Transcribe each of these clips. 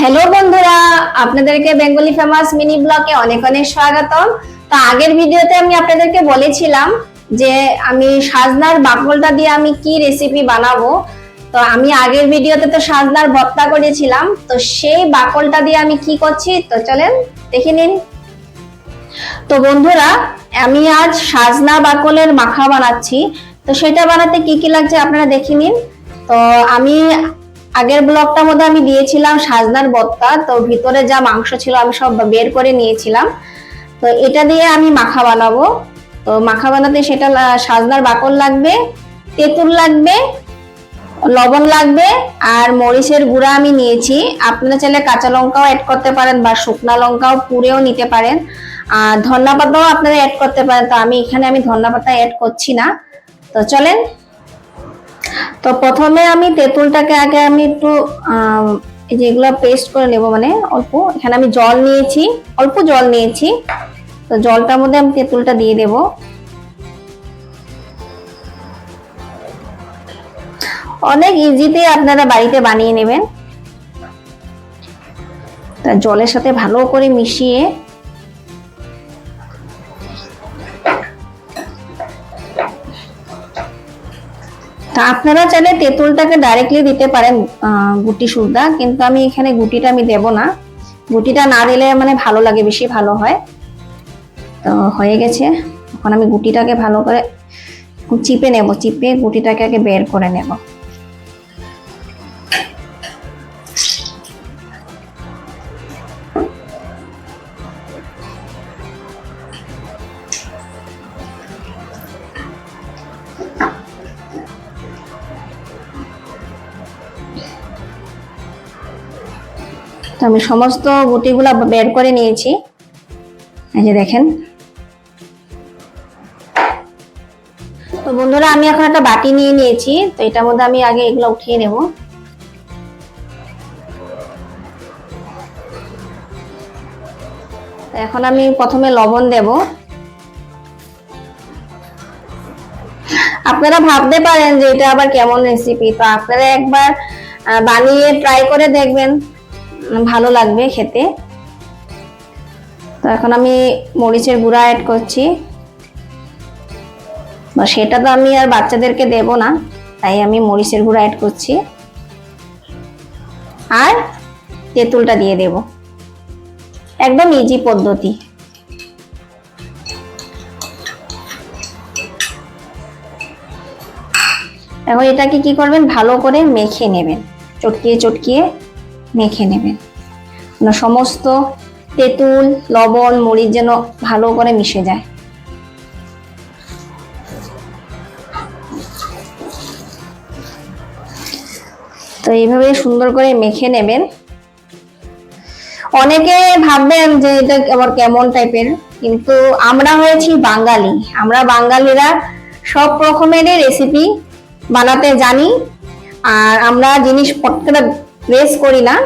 Hello বন্ধুরা, আপনাদেরকে Bengali famous mini ব্লগে অনেক অনেক স্বাগতম। তো আগের ভিডিওতে আমি আপনাদেরকে বলেছিলাম যে আমি সাজনার বাকলটা দিয়ে আমি কি রেসিপি বানাবো। তো আমি আগের ভিডিওতে তো সাজনার ভর্তা করেছিলাম, তো সেই বাকলটা দিয়ে আমি কি করছি, তো চলেন দেখে নিন। তো বন্ধুরা, আমি আজ সাজনা বাকলের মাখা বানাচ্ছি। তো সেটা বানাতে কি কি লাগছে আপনারা দেখে নিন। তো আমি আগের ব্লগটার মধ্যে আমি দিয়েছিলাম সাজনার বত্তা, তো ভিতরে যা মাংস ছিল আমি সব বের করে নিয়েছিলাম। তো এটা দিয়ে আমি মাখা বানাবো। তো মাখা বানাতে সেটা সাজনার বাকল লাগবে, তেঁতুল লাগবে, লবণ লাগবে, আর মরিচের গুঁড়া আমি নিয়েছি। আপনারা চাইলে কাঁচা লঙ্কাও অ্যাড করতে পারেন বা শুকনা লঙ্কাও পুড়েও নিতে পারেন। আর ধন্যা পাতাও আপনারা অ্যাড করতে পারেন। তো আমি এখানে আমি ধন্যা পাতা অ্যাড করছি না। তো চলেন তো প্রথমে আমি তেঁতুলটাকে আগে আমি একটু যেগুলো পেস্ট করে নেব মানে অল্প। এখানে আমি জল নিয়েছি, অল্প জল নিয়েছি। তো জলটার মধ্যে আমি তেঁতুলটা দিয়ে দেব। অনেক ইজিতে আপনারা বাড়িতে বানিয়ে নেবেন। তা জলের সাথে ভালো করে মিশিয়ে আপনারা চাইলে তেঁতুলটাকে ডাইরেক্টলি দিতে পারেন গুটি সুদ্ধা কিন্তু আমি এখানে গুটিটা আমি দেব না। গুটিটা না দিলে মানে ভালো লাগে, বেশি ভালো হয়। তো হয়ে গেছে। এখন আমি গুটিটাকে ভালো করে চিপে নেব, চিপে গুটিটাকে আগে বের করে নেব। তো আমি সমস্ত গুটিগুলো বের করে নিয়েছি। এই যে দেখেন। তো বন্ধুরা, আমি এখন একটা বাটি নিয়ে নিয়েছি, তো এটার মধ্যে আমি আগে এগুলো উঠিয়ে নেব। এখন আমি প্রথমে লবণ দেব। আপনারা ভাবতে পারেন যে এটা আবার কেমন রেসিপি তো আপনারা একবার বানিয়ে ট্রাই করে দেখবেন। ভালো লাগবে খেতে। তো এখন আমি মরিচের গুঁড়া অ্যাড করছি। সেটা তো আমি আর বাচ্চাদেরকে দেব না, তাই আমি মরিচের গুঁড়া অ্যাড করছি। আর তেঁতুলটা দিয়ে দেব। একদম ইজি পদ্ধতি। এখন এটাকে কি করবেন? ভালো করে মেখে নেবেন। চটকিয়ে চটকিয়ে মেখে নেবেন সমস্ত তেঁতুল, লবণ, মরিচ যেন ভালো করে মিশে যায়। তো এইভাবে সুন্দর করে মেখে নেবেন। অনেকে ভাববেন যে এটা আবার কেমন টাইপের কিন্তু আমরা হয়েছি বাঙালি। আমরা বাঙালিরা সব রকমের রেসিপি বানাতে জানি। আর আমরা জিনিস ওয়েস্ট করি না।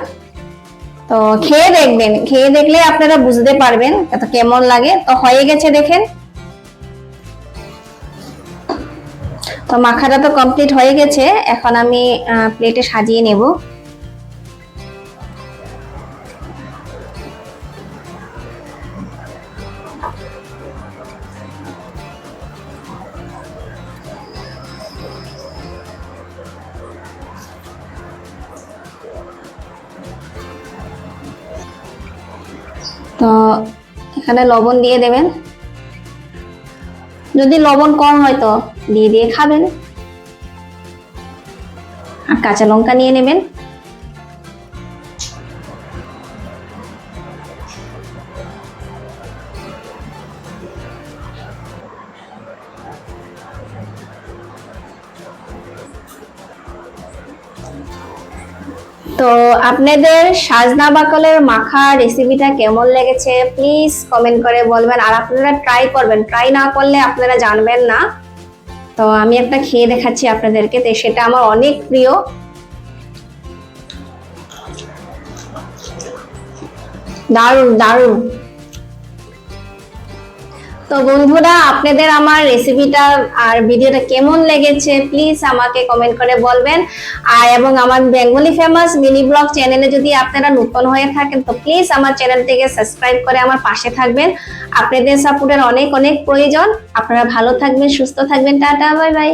তো খেয়ে দেখবেন, খেয়ে দেখলে আপনারা বুঝতে পারবেন এটা কেমন লাগে। তো হয়ে গেছে দেখেন। তো মাখাটা তো কমপ্লিট হয়ে গেছে। এখন আমি প্লেটে সাজিয়ে নেব। তো এখানে লবণ দিয়ে দেবেন। যদি লবণ কম হয় তো দিয়ে দিয়ে খাবেন। আর কাঁচা লঙ্কা নিয়ে নেবেন। তো আপনাদের সাজনা বাকলের মাখা রেসিপিটা কেমন লেগেছে? প্লিজ কমেন্ট করে বলবেন। আর আপনারা ট্রাই করবেন। ট্রাই না করলে আপনারা জানবেন না। তো আমি একটা খেয়ে দেখাচ্ছি আপনাদেরকে। তো সেটা আমার অনেক প্রিয়। দারুণ দারুণ। তো বন্ধুরা, আপনাদের আমার রেসিপিটা আর ভিডিওটা কেমন লেগেছে প্লিজ আমাকে কমেন্ট করে বলবেন। আর এবং আমার বেঙ্গলি ফেমাস মিনি ব্লগ চ্যানেলে যদি আপনারা নতুন হয়ে থাকেন, তো প্লিজ আমার চ্যানেলটিকে সাবস্ক্রাইব করে আমার পাশে থাকবেন। আপনাদের সাপোর্টের অনেক অনেক প্রয়োজন। আপনারা ভালো থাকবেন, সুস্থ থাকবেন। Tata bye bye